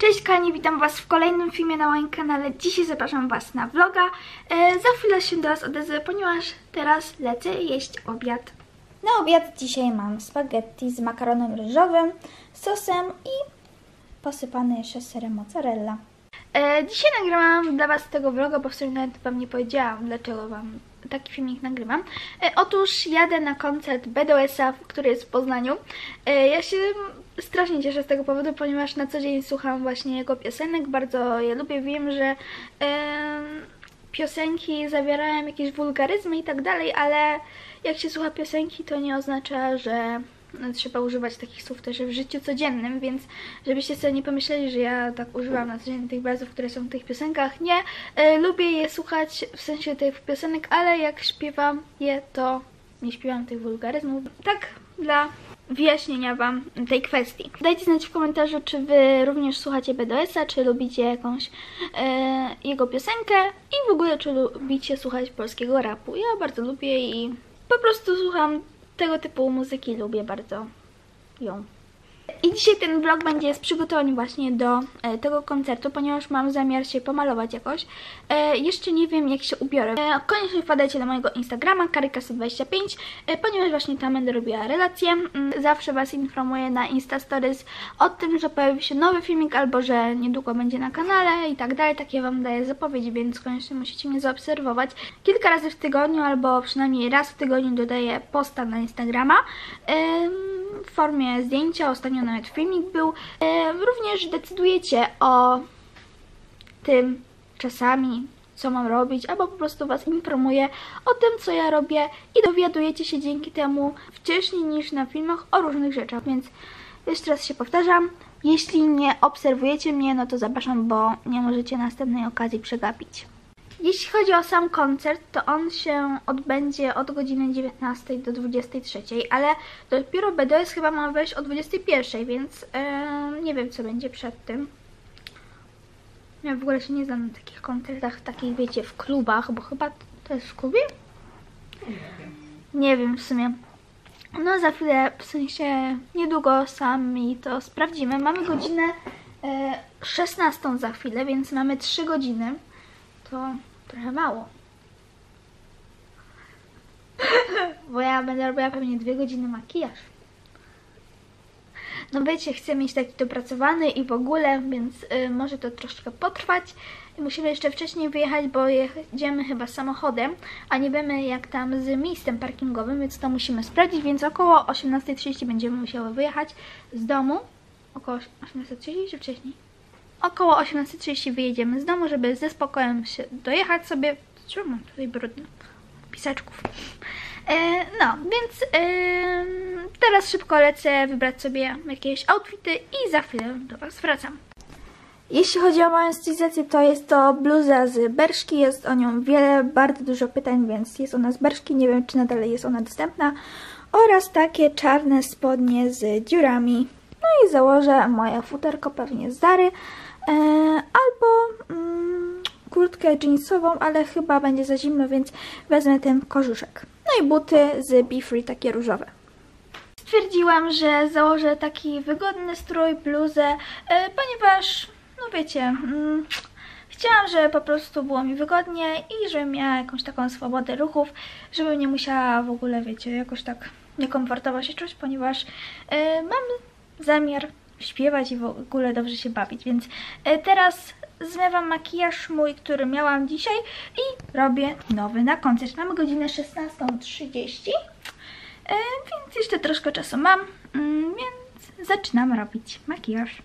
Cześć Kani, witam Was w kolejnym filmie na moim kanale. Dzisiaj zapraszam Was na vloga. E, za chwilę się do Was odezwę, ponieważ teraz lecę jeść obiad. Na obiad dzisiaj mam spaghetti z makaronem ryżowym, sosem i posypane jeszcze serem mozzarella. E, dzisiaj nagrałam dla Was tego vloga, bo w sumie nawet Wam nie powiedziałam, dlaczego Wam taki filmik nagrywam. E, otóż jadę na koncert BDS-a, który jest w Poznaniu. E, ja się strasznie cieszę z tego powodu, ponieważ na co dzień słucham właśnie jego piosenek, bardzo je lubię. Wiem, że e, piosenki zawierają jakieś wulgaryzmy i tak dalej, ale jak się słucha piosenki, to nie oznacza, że trzeba używać takich słów też w życiu codziennym, więc żebyście sobie nie pomyśleli, że ja tak używam na co dzień tych wyrazów, które są w tych piosenkach. Nie, e, lubię je słuchać w sensie tych piosenek, ale jak śpiewam je, to nie śpiewam tych wulgaryzmów. Tak dla wyjaśnienia Wam tej kwestii. Dajcie znać w komentarzu, czy Wy również słuchacie BDS-a, czy lubicie jakąś e, jego piosenkę i w ogóle, czy lubicie słuchać polskiego rapu. Ja bardzo lubię i po prostu słucham tego typu muzyki, lubię bardzo ją. I dzisiaj ten vlog będzie z przygotowań właśnie do e, tego koncertu, ponieważ mam zamiar się pomalować jakoś. E, jeszcze nie wiem jak się ubiorę. E, koniecznie wpadajcie na mojego Instagrama, karykas25, e, ponieważ właśnie tam będę robiła relacje. Mm, zawsze Was informuję na Insta Stories o tym, że pojawi się nowy filmik albo że niedługo będzie na kanale i tak dalej. Takie Wam daję zapowiedź, więc koniecznie musicie mnie zaobserwować. Kilka razy w tygodniu albo przynajmniej raz w tygodniu dodaję posta na Instagrama. W formie zdjęcia, ostatnio nawet filmik był. również decydujecie o tym czasami, co mam robić, albo po prostu Was informuję o tym, co ja robię i dowiadujecie się dzięki temu wcześniej niż na filmach o różnych rzeczach, więc jeszcze raz się powtarzam, jeśli nie obserwujecie mnie, no to zapraszam, bo nie możecie następnej okazji przegapić. Jeśli chodzi o sam koncert, to on się odbędzie od godziny 19 do 23, ale dopiero BDS chyba ma wejść o 21, więc yy, nie wiem co będzie przed tym. Ja w ogóle się nie znam na takich koncertach, takich wiecie, w klubach, bo chyba to jest w klubie? Nie wiem w sumie. No za chwilę, w sensie niedługo sami to sprawdzimy. Mamy godzinę e, 16 za chwilę, więc mamy 3 godziny. To trochę mało. Bo ja będę robiła pewnie 2 godziny makijaż. No wiecie, chcę mieć taki dopracowany i w ogóle, więc y, może to troszkę potrwać. Musimy jeszcze wcześniej wyjechać, bo jedziemy chyba samochodem, a nie wiemy jak tam z miejscem parkingowym, więc to musimy sprawdzić, więc około 18.30 będziemy musiały wyjechać z domu. Około 18.30 czy wcześniej? Około 18.30 wyjedziemy z domu, żeby ze spokojem się dojechać sobie. Czemu mam tutaj brudno? Pisaczków. E, no, więc e, teraz szybko lecę wybrać sobie jakieś outfity i za chwilę do Was wracam. Jeśli chodzi o moją stylizację, to jest to bluza z Berszki, jest o nią wiele, bardzo dużo pytań, więc jest ona z Berszki, nie wiem czy nadal jest ona dostępna. Oraz takie czarne spodnie z dziurami. No i założę moje futerko pewnie z Dary, e, albo mm, kurtkę jeansową, ale chyba będzie za zimno, więc wezmę ten kożuszek. No i buty z Be Free, takie różowe. Stwierdziłam, że założę taki wygodny strój, bluzę, e, ponieważ, no wiecie, mm, chciałam, żeby po prostu było mi wygodnie i żebym miała jakąś taką swobodę ruchów, żebym nie musiała w ogóle, wiecie, jakoś tak niekomfortowo się czuć, ponieważ e, mam zamiar śpiewać i w ogóle dobrze się bawić, więc e, teraz zmywam makijaż mój, który miałam dzisiaj i robię nowy na koncert. Mamy godzinę 16.30, e, więc jeszcze troszkę czasu mam, mm, więc zaczynam robić makijaż.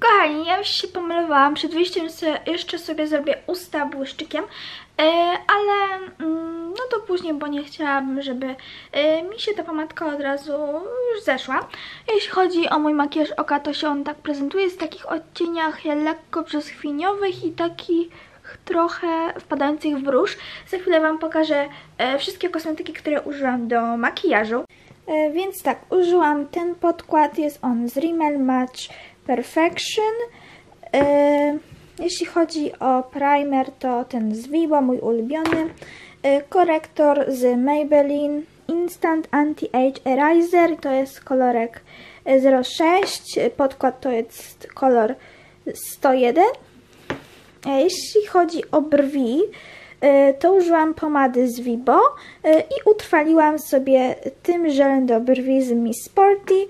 Kochani, ja już się pomalowałam. Przed wyjściem jeszcze sobie zrobię usta błyszczykiem, ale mm, no to później, bo nie chciałabym, żeby e, mi się ta pomadka od razu już zeszła. Jeśli chodzi o mój makijaż oka, to się on tak prezentuje w takich odcieniach lekko brzoskwiniowych i takich trochę wpadających w róż. Za chwilę Wam pokażę e, wszystkie kosmetyki, które użyłam do makijażu. Więc tak, użyłam ten podkład, jest on z Rimmel Match Perfection. Jeśli chodzi o primer, to ten z Vivo, mój ulubiony. E, korektor z Maybelline Instant Anti-Age Eraser, to jest kolorek 06, podkład to jest kolor 101. E, Jeśli chodzi o brwi, to użyłam pomady z Vibo i utrwaliłam sobie tym żelem do brwi z Miss Sporty.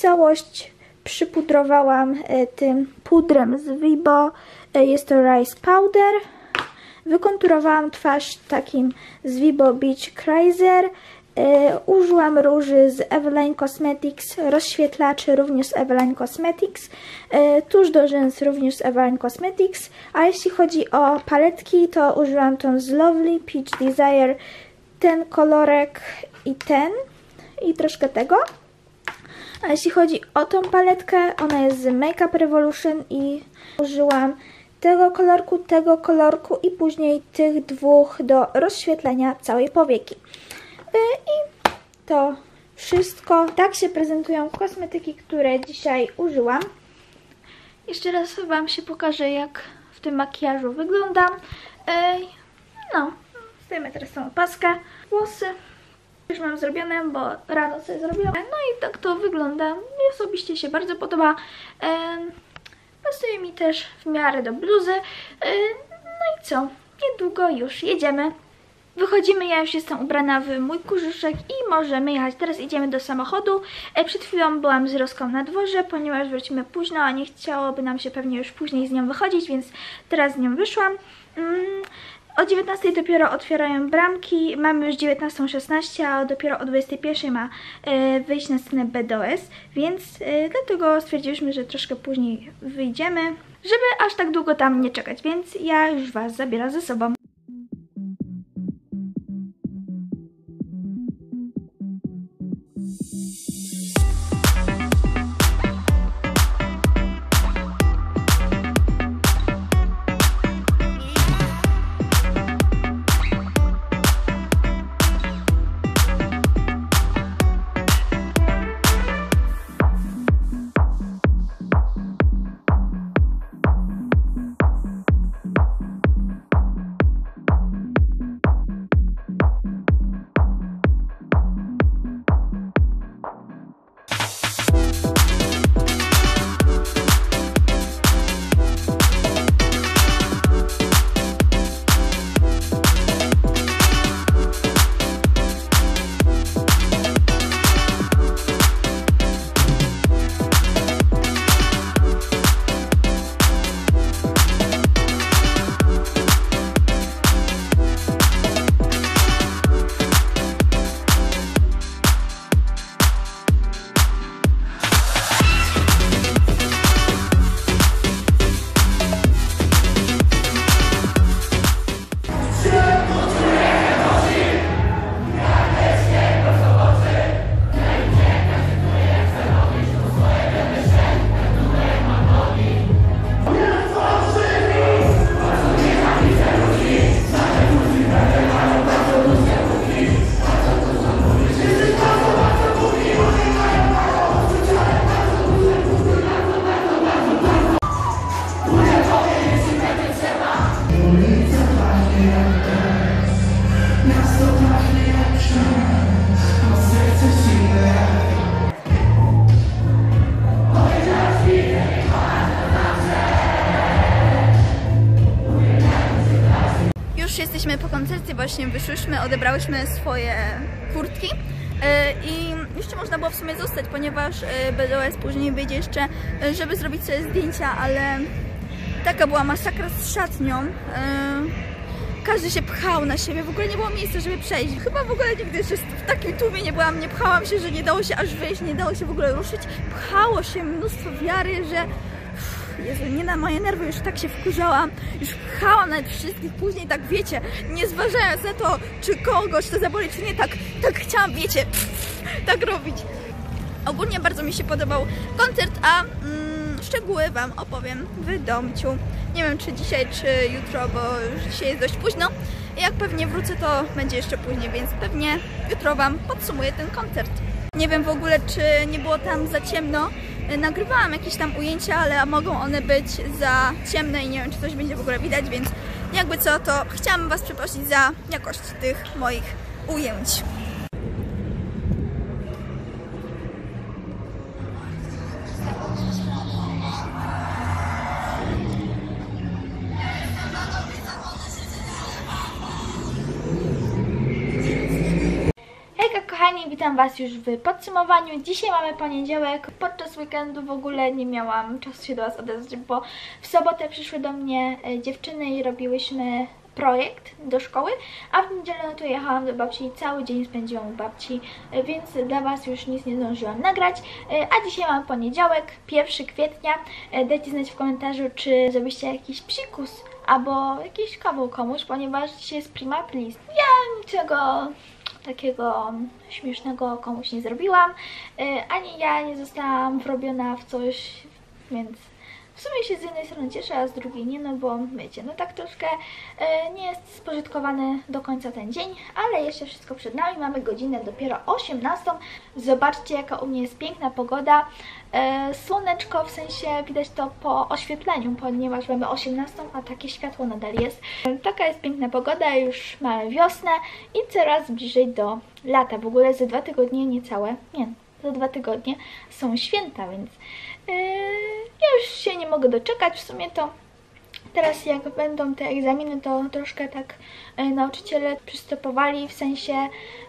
Całość przypudrowałam e, tym pudrem z Vibo, e, jest to Rice Powder. Wykonturowałam twarz takim z Vibo Beach Chrysler. E, użyłam róży z Eveline Cosmetics, rozświetlaczy również z Eveline Cosmetics, tuż do rzęs również z Eveline Cosmetics, a jeśli chodzi o paletki, to użyłam tą z Lovely Peach Desire, ten kolorek i ten i troszkę tego. A jeśli chodzi o tą paletkę, ona jest z Makeup Revolution i użyłam tego kolorku, tego kolorku i później tych dwóch do rozświetlenia całej powieki. Y, I to wszystko. Tak się prezentują kosmetyki, które dzisiaj użyłam. Jeszcze raz Wam się pokażę, jak w tym makijażu wyglądam. Ej, No, zdejmę teraz tą opaskę. Włosy już mam zrobione, bo rano sobie zrobiłam. No i tak to wygląda. Mi osobiście się bardzo podoba. Pasuje mi też w miarę do bluzy. No i co? Niedługo już jedziemy. Wychodzimy, ja już jestem ubrana w mój kurzuszek i możemy jechać. Teraz idziemy do samochodu. E, Przed chwilą byłam z Roską na dworze, ponieważ wrócimy późno, a nie chciałoby nam się pewnie już później z nią wychodzić, więc teraz z nią wyszłam. O 19 dopiero otwierają bramki, mamy już 19.16, a dopiero o 21 ma e, wyjść na scenę BDOS, więc e, dlatego stwierdziliśmy, że troszkę później wyjdziemy, żeby aż tak długo tam nie czekać, więc ja już Was zabieram ze sobą. Już właśnie wyszłyśmy, odebrałyśmy swoje kurtki yy, i jeszcze można było w sumie zostać, ponieważ yy, BDOS później wyjdzie jeszcze, yy, żeby zrobić sobie zdjęcia, ale taka była masakra z szatnią. Każdy się pchał na siebie, w ogóle nie było miejsca, żeby przejść. Chyba w ogóle nigdy jeszcze w takim tłumie nie byłam, nie pchałam się, że nie dało się aż wyjść, nie dało się w ogóle ruszyć. Pchało się mnóstwo wiary, że Jezu, nie na moje nerwy, już tak się wkurzałam, już pchałam nawet wszystkich, później tak wiecie, nie zważając na to, czy kogoś to zaboli, czy nie, tak, tak chciałam, wiecie, tak robić. Ogólnie bardzo mi się podobał koncert, a mm, szczegóły Wam opowiem w domciu. Nie wiem, czy dzisiaj, czy jutro, bo już dzisiaj jest dość późno. Jak pewnie wrócę, to będzie jeszcze później, więc pewnie jutro Wam podsumuję ten koncert. Nie wiem w ogóle, czy nie było tam za ciemno. E, Nagrywałam jakieś tam ujęcia, ale mogą one być za ciemne i nie wiem, czy coś będzie w ogóle widać, więc jakby co, to chciałam Was przeprosić za jakość tych moich ujęć. Kochani, witam Was już w podsumowaniu. Dzisiaj mamy poniedziałek. Podczas weekendu w ogóle nie miałam czasu się do Was odezwać, bo w sobotę przyszły do mnie e, dziewczyny i robiłyśmy projekt do szkoły, a w niedzielę no to jechałam do babci i cały dzień spędziłam u babci, e, więc dla Was już nic nie zdążyłam nagrać. E, A dzisiaj mamy poniedziałek, 1 kwietnia. Dajcie znać w komentarzu, czy zrobiliście jakiś psikus albo jakiś kawał komuś, ponieważ dzisiaj jest prima aprilis. Ja niczego takiego śmiesznego komuś nie zrobiłam, e, ani ja nie zostałam wrobiona w coś, więc w sumie się z jednej strony cieszę, a z drugiej nie, no bo wiecie, no tak troszkę e, nie jest spożytkowany do końca ten dzień, ale jeszcze wszystko przed nami, mamy godzinę dopiero 18. Zobaczcie jaka u mnie jest piękna pogoda, e, słoneczko, w sensie widać to po oświetleniu, ponieważ mamy 18, a takie światło nadal jest. Taka jest piękna pogoda, już mamy wiosnę i coraz bliżej do lata, w ogóle za dwa tygodnie niecałe, nie, za dwa tygodnie są święta, więc już się nie mogę doczekać. W sumie to teraz jak będą te egzaminy, to troszkę tak yy, nauczyciele przystopowali, w sensie,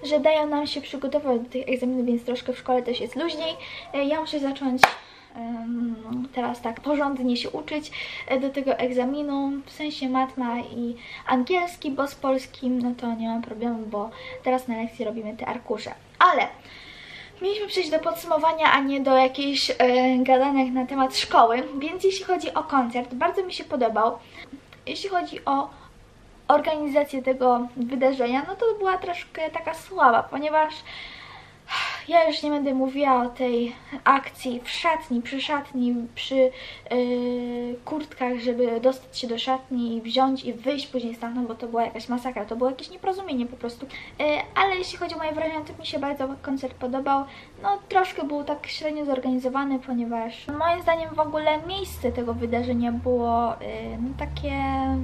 że dają nam się przygotować do tych egzaminów, więc troszkę w szkole też jest luźniej. Yy, ja muszę zacząć teraz tak porządnie się uczyć e, do tego egzaminu, w sensie matma i angielski, bo z polskim no to nie mam problemu, bo teraz na lekcji robimy te arkusze. Ale Mieliśmy przejść do podsumowania, a nie do jakichś e, gadanek na temat szkoły, więc jeśli chodzi o koncert, bardzo mi się podobał. Jeśli chodzi o organizację tego wydarzenia, no to była troszkę taka słaba, ponieważ ja już nie będę mówiła o tej akcji w szatni, przy szatni, przy yy, kurtkach, żeby dostać się do szatni i wziąć i wyjść później stamtąd, bo to była jakaś masakra, to było jakieś nieporozumienie po prostu. Yy, ale jeśli chodzi o moje wrażenia, to mi się bardzo koncert podobał. No troszkę był tak średnio zorganizowany, ponieważ moim zdaniem w ogóle miejsce tego wydarzenia było yy, no, takie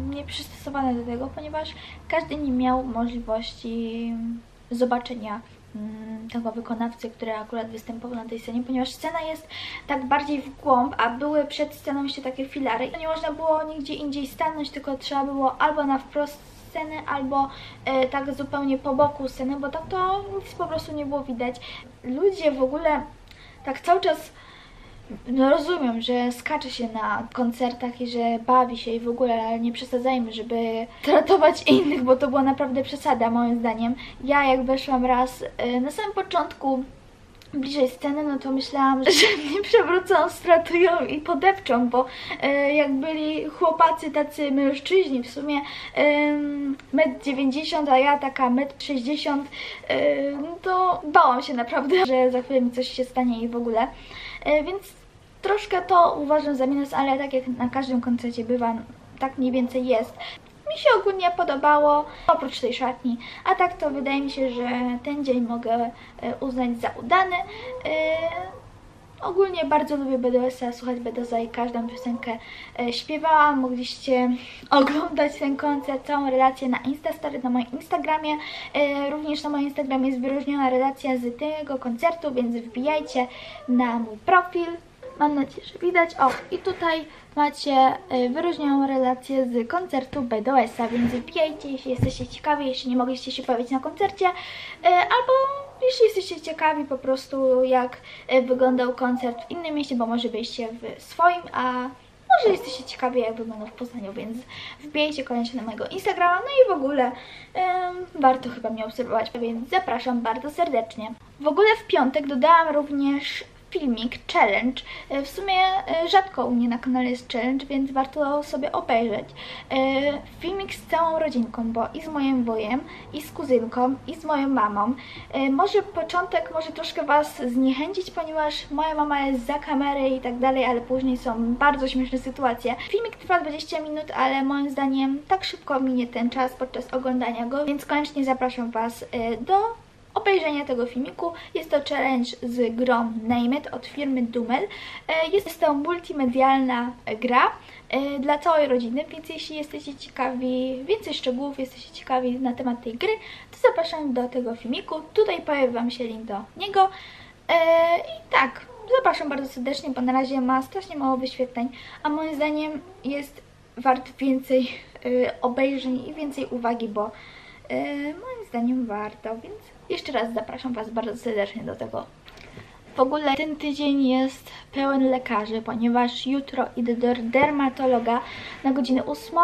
nieprzystosowane do tego, ponieważ każdy nie miał możliwości zobaczenia tego wykonawcy, który akurat występował na tej scenie, ponieważ scena jest tak bardziej w głąb, a były przed sceną jeszcze takie filary. To nie można było nigdzie indziej stanąć, tylko trzeba było albo na wprost sceny, albo e, tak zupełnie po boku sceny, bo tak to nic po prostu nie było widać. Ludzie w ogóle tak cały czas no rozumiem, że skacze się na koncertach i że bawi się i w ogóle, ale nie przesadzajmy, żeby tratować innych, bo to była naprawdę przesada moim zdaniem. Ja jak weszłam raz e, na samym początku bliżej sceny, no to myślałam, że mnie przewrócą, stratują i podepczą, bo e, jak byli chłopacy tacy mężczyźni, w sumie e, 1,90 m, a ja taka 1,60 m, e, no to bałam się naprawdę, że za chwilę mi coś się stanie i w ogóle. E, więc troszkę to uważam za minus, ale tak jak na każdym koncercie bywa, tak mniej więcej jest. Mi się ogólnie podobało, oprócz tej szatni, a tak to wydaje mi się, że ten dzień mogę e, uznać za udany. Ogólnie bardzo lubię BDS-a, słuchać BDS-a i każdą piosenkę e, śpiewałam. Mogliście oglądać ten koncert, całą relację na Instastory, na moim Instagramie. E, również na moim Instagramie jest wyróżniona relacja z tego koncertu, więc wbijajcie na mój profil. Mam nadzieję, że widać. O, i tutaj macie e, wyróżnioną relację z koncertu BDS-a, więc wbijajcie, jeśli jesteście ciekawi, jeśli nie mogliście się pojawić na koncercie, e, albo jeśli jesteście ciekawi po prostu jak e, wyglądał koncert w innym mieście, bo może byliście w swoim, a może jesteście ciekawi jak wyglądał w Poznaniu, więc wbijajcie koniecznie na mojego Instagrama, no i w ogóle warto chyba mnie obserwować, więc zapraszam bardzo serdecznie. W ogóle w piątek dodałam również filmik, challenge. E, W sumie e, rzadko u mnie na kanale jest challenge, więc warto sobie obejrzeć. E, Filmik z całą rodzinką, bo i z moim wujem, i z kuzynką, i z moją mamą. Może początek może troszkę Was zniechęcić, ponieważ moja mama jest za kamerę i tak dalej, ale później są bardzo śmieszne sytuacje. Filmik trwa 20 minut, ale moim zdaniem tak szybko minie ten czas podczas oglądania go, więc koniecznie zapraszam Was do obejrzenia tego filmiku. Jest to challenge z grą Name It od firmy Dumel. E, Jest to multimedialna gra e, dla całej rodziny, więc jeśli jesteście ciekawi więcej szczegółów, jesteście ciekawi na temat tej gry, to zapraszam do tego filmiku. Tutaj pojawi Wam się link do niego. E, I tak, zapraszam bardzo serdecznie, bo na razie ma strasznie mało wyświetleń, a moim zdaniem jest wart więcej obejrzeń i więcej uwagi, bo moim zdaniem warto, więc jeszcze raz zapraszam Was bardzo serdecznie do tego. W ogóle ten tydzień jest pełen lekarzy, ponieważ jutro idę do dermatologa na godzinę 8,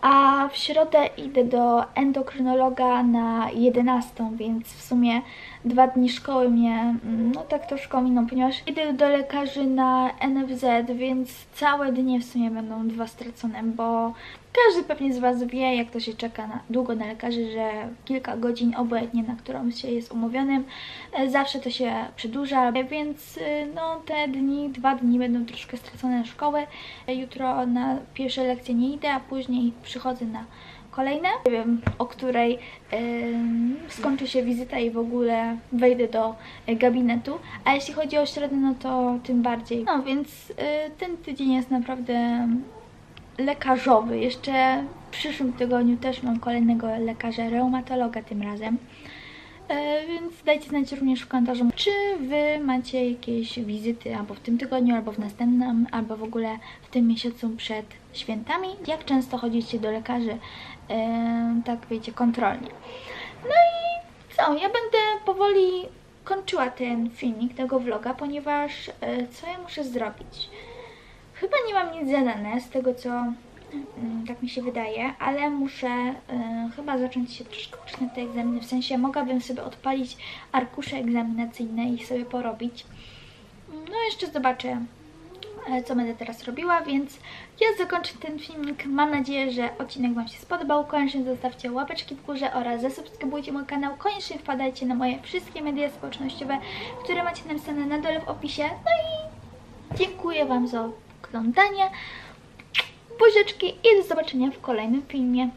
a w środę idę do endokrynologa na 11, więc w sumie dwa dni szkoły mnie mm, no tak troszkę miną, ponieważ idę do lekarzy na NFZ, więc całe dnie w sumie będą dwa stracone, bo każdy pewnie z Was wie, jak to się czeka na, długo na lekarzy, że kilka godzin obojętnie, na którą się jest umówionym, e, zawsze to się przedłuża, więc e, no te dni, dwa dni będą troszkę stracone na szkoły. E, Jutro na pierwsze lekcje nie idę, a później przychodzę na kolejne. Nie wiem, o której skończy się wizyta i w ogóle wejdę do e, gabinetu. A jeśli chodzi o środę, no to tym bardziej. No więc e, ten tydzień jest naprawdę lekarzowy. Jeszcze w przyszłym tygodniu też mam kolejnego lekarza, reumatologa tym razem. E, Więc dajcie znać również w komentarzu, czy Wy macie jakieś wizyty albo w tym tygodniu, albo w następnym, albo w ogóle w tym miesiącu przed świętami. Jak często chodzicie do lekarzy, e, tak wiecie, kontrolnie. No i co, ja będę powoli kończyła ten filmik, tego vloga, ponieważ e, co ja muszę zrobić? Chyba nie mam nic zadane z tego, co tak mi się wydaje, ale muszę e, chyba zacząć się troszkę uczyć na te egzaminy. W sensie mogłabym sobie odpalić arkusze egzaminacyjne i sobie porobić. No jeszcze zobaczę, e, co będę teraz robiła, więc ja zakończę ten filmik. Mam nadzieję, że odcinek Wam się spodobał. Koniecznie zostawcie łapeczki w górze oraz zasubskrybujcie mój kanał. Koniecznie wpadajcie na moje wszystkie media społecznościowe, które macie napisane na dole w opisie. No i Dziękuję Wam za oglądanie. Buzieczki i do zobaczenia w kolejnym filmie.